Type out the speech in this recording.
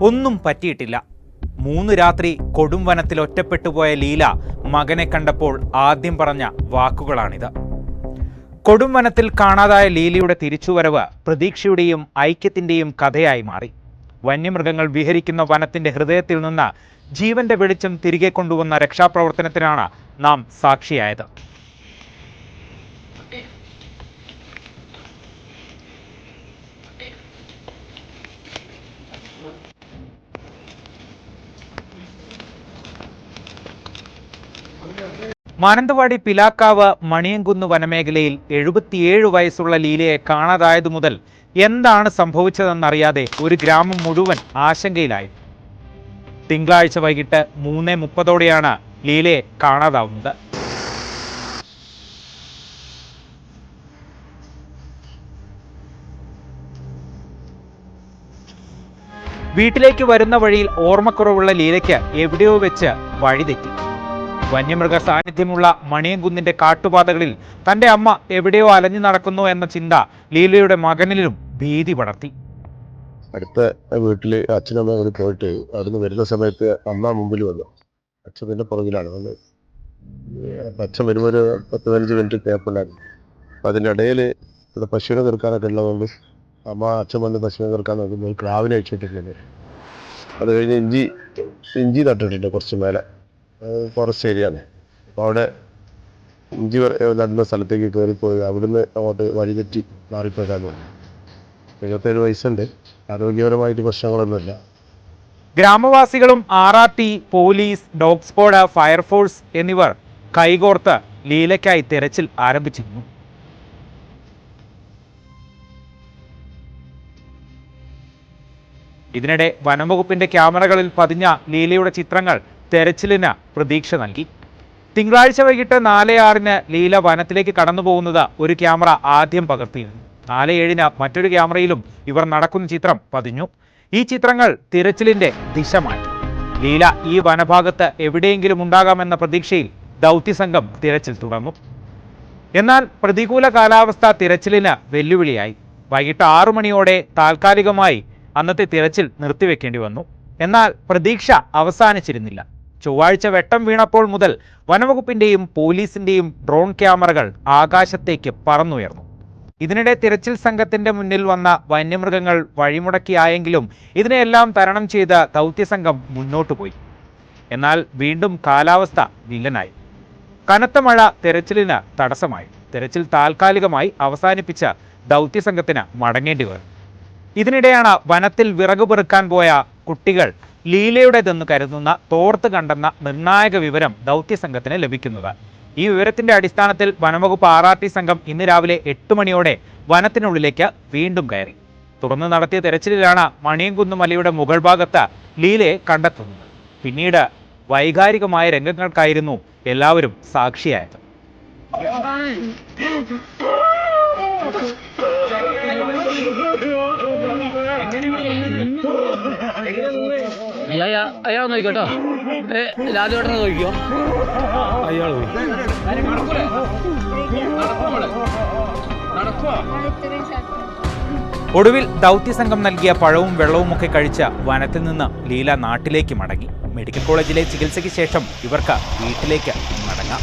ഒന്നും പറ്റിയിട്ടില്ല. മൂന്ന് രാത്രി കൊടും വനത്തിൽ ഒറ്റപ്പെട്ടുപോയ ലീല മകനെ കണ്ടപ്പോൾ ആദ്യം പറഞ്ഞ വാക്കുകളാണിത്. കൊടും വനത്തിൽ കാണാതായ ലീലയുടെ തിരിച്ചുവരവ് പ്രതീക്ഷയുടെയും ഐക്യത്തിന്റെയും കഥയായി മാറി. വന്യമൃഗങ്ങൾ വിഹരിക്കുന്ന വനത്തിന്റെ ഹൃദയത്തിൽ നിന്ന് ജീവന്റെ വെളിച്ചം തിരികെ കൊണ്ടുവന്ന രക്ഷാപ്രവർത്തനത്തിനാണ് നാം സാക്ഷിയായത്. മാനന്തവാടി പിലാക്കാവ് മണിയങ്കുന്ന് വനമേഖലയിൽ എഴുപത്തിയേഴ് വയസ്സുള്ള ലീലയെ കാണാതായതു മുതൽ എന്താണ് സംഭവിച്ചതെന്നറിയാതെ ഒരു ഗ്രാമം മുഴുവൻ ആശങ്കയിലായി. തിങ്കളാഴ്ച വൈകിട്ട് മൂന്ന് മുപ്പതോടെയാണ് ലീലയെ കാണാതാവുന്നത്. വീട്ടിലേക്ക് വരുന്ന വഴിയിൽ ഓർമ്മക്കുറവുള്ള ലീലയ്ക്ക് എവിടെയോ വെച്ച് വഴിതെറ്റി. വന്യമൃഗ സാന്നിധ്യമുള്ള മണിയൻകുന്നിന്റെ കാട്ടുപാതകളിൽ തന്റെ അമ്മ എവിടെയോ അലഞ്ഞു നടക്കുന്നു എന്ന ചിന്ത ലീലയുടെ മകനിലും ഭീതി പടർത്തി. അടുത്ത വീട്ടിൽ അച്ഛനമ്മ കൂടി പോയിട്ട് അവിടുന്ന് വരുന്ന സമയത്ത് അമ്മ മുമ്പിൽ വന്നു. അച്ഛൻ പിന്നെ പുറകിലാണ് വന്ന്. അച്ഛൻ വരുമ്പോൾ ഒരു പത്ത് പതിനഞ്ച് മിനിറ്റ് കേപ്പുണ്ടായിരുന്നു അപ്പം അതിന്റെ ഇടയിൽ ഇവിടെ പശുവിനെ തീർക്കാനൊക്കെ ഉള്ളതുകൊണ്ട് അമ്മ അച്ഛൻ വന്ന് പശുവിനെ തീർക്കാൻ നോക്കുമ്പോൾ ക്ലാവിനെ അഴിച്ചിട്ടില്ലേ അത് കഴിഞ്ഞ് ഇഞ്ചി ഇഞ്ചി നട്ടിട്ടുണ്ട് കുറച്ച് മേലെ. ഫോറസ്റ്റ് ഏരിയയാണ് അപ്പോൾ അവിടെ ഇഞ്ചി നടുന്ന സ്ഥലത്തേക്ക് കയറിപ്പോയി അവിടുന്ന് അങ്ങോട്ട് വഴി തെറ്റി തോന്നി എഴുപത്തേഴ് വയസ്സുണ്ട്. ആരോഗ്യപരമായിട്ട് പ്രശ്നങ്ങളൊന്നുമില്ല. ഗ്രാമവാസികളും R R T police dog fire force എന്നിവർ കൈകോർത്ത് ലീലയ്ക്കായി തെരച്ചിൽ ആരംഭിച്ചിരുന്നു. ഇതിനിടെ വനംവകുപ്പിന്റെ ക്യാമറകളിൽ പതിഞ്ഞ ലീലയുടെ ചിത്രങ്ങൾ തെരച്ചിലിന് പ്രതീക്ഷ നൽകി. തിങ്കളാഴ്ച വൈകിട്ട് നാല് ആറിന് ലീല വനത്തിലേക്ക് കടന്നു പോകുന്നത് ഒരു ക്യാമറ ആദ്യം പകർത്തിയിരുന്നു. നാല് ഏഴിന് മറ്റൊരു ക്യാമറയിലും ഇവർ നടക്കുന്ന ചിത്രം പതിഞ്ഞു. ഈ ചിത്രങ്ങൾ തിരച്ചിലിന്റെ ദിശ മാറ്റി. ലീല ഈ വനഭാഗത്ത് എവിടെയെങ്കിലും ഉണ്ടാകാമെന്ന പ്രതീക്ഷയിൽ ദൗത്യസംഘം തിരച്ചിൽ തുടർന്നു. എന്നാൽ പ്രതികൂല കാലാവസ്ഥ തിരച്ചിലിന് വെല്ലുവിളിയായി. വൈകിട്ട് ആറു മണിയോടെ താൽക്കാലികമായി അന്നത്തെ തിരച്ചിൽ നിർത്തിവെക്കേണ്ടി വന്നു. എന്നാൽ പ്രതീക്ഷ അവസാനിച്ചിരുന്നില്ല. ചൊവ്വാഴ്ച വെട്ടം വീണപ്പോൾ മുതൽ വനവകുപ്പിന്റെയും പോലീസിന്റെയും ഡ്രോൺ ക്യാമറകൾ ആകാശത്തേക്ക് പറന്നുയർന്നു. ഇതിനിടെ തിരച്ചിൽ സംഘത്തിന്റെ മുന്നിൽ വന്ന വന്യമൃഗങ്ങൾ വഴിമുടക്കിയായെങ്കിലും ഇതിനെയെല്ലാം തരണം ചെയ്ത ദൗത്യസംഘം മുന്നോട്ടു പോയി. എന്നാൽ വീണ്ടും കാലാവസ്ഥ വില്ലനായി. കനത്ത മഴ തെരച്ചിലിന് തടസ്സമായി. തെരച്ചിൽ താൽക്കാലികമായി അവസാനിപ്പിച്ച ദൗത്യസംഘത്തിന് മടങ്ങേണ്ടി വരും ഇതിനിടെയാണ് വനത്തിൽ വിറകു പെറുക്കാൻ പോയ കുട്ടികൾ ലീലയുടേതെന്ന് കരുതുന്ന തോർത്ത് കണ്ടെന്ന നിർണായക വിവരം ദൗത്യ സംഘത്തിന് ലഭിക്കുന്നത്. ഈ വിവരത്തിന്റെ അടിസ്ഥാനത്തിൽ വനംവകുപ്പ് ആർ ആർ ടി സംഘം ഇന്ന് രാവിലെ എട്ട് മണിയോടെ വനത്തിനുള്ളിലേക്ക് വീണ്ടും കയറി. തുടർന്ന് നടത്തിയ തെരച്ചിലിലാണ് മണിയൻകുന്ന് മലയുടെ മുകൾ ഭാഗത്ത് ലീലയെ കണ്ടെത്തുന്നത്. പിന്നീട് വൈകാരികമായ രംഗങ്ങൾക്കായിരുന്നു എല്ലാവരും സാക്ഷിയായത്. അയ്യാ അയാൾ നോക്കിക്കോട്ടോ ഏ ലാലുവേട്ടനെ നോക്കിക്കോ. അയാൾ പോയി. ഒടുവിൽ ദൗത്യസംഘം നൽകിയ പഴവും വെള്ളവുമൊക്കെ കഴിച്ച വനത്തിൽ നിന്ന് ലീല നാട്ടിലേക്ക് മടങ്ങി. മെഡിക്കൽ കോളേജിലെ ചികിത്സയ്ക്ക് ശേഷം ഇവർക്ക് വീട്ടിലേക്ക് മടങ്ങാം.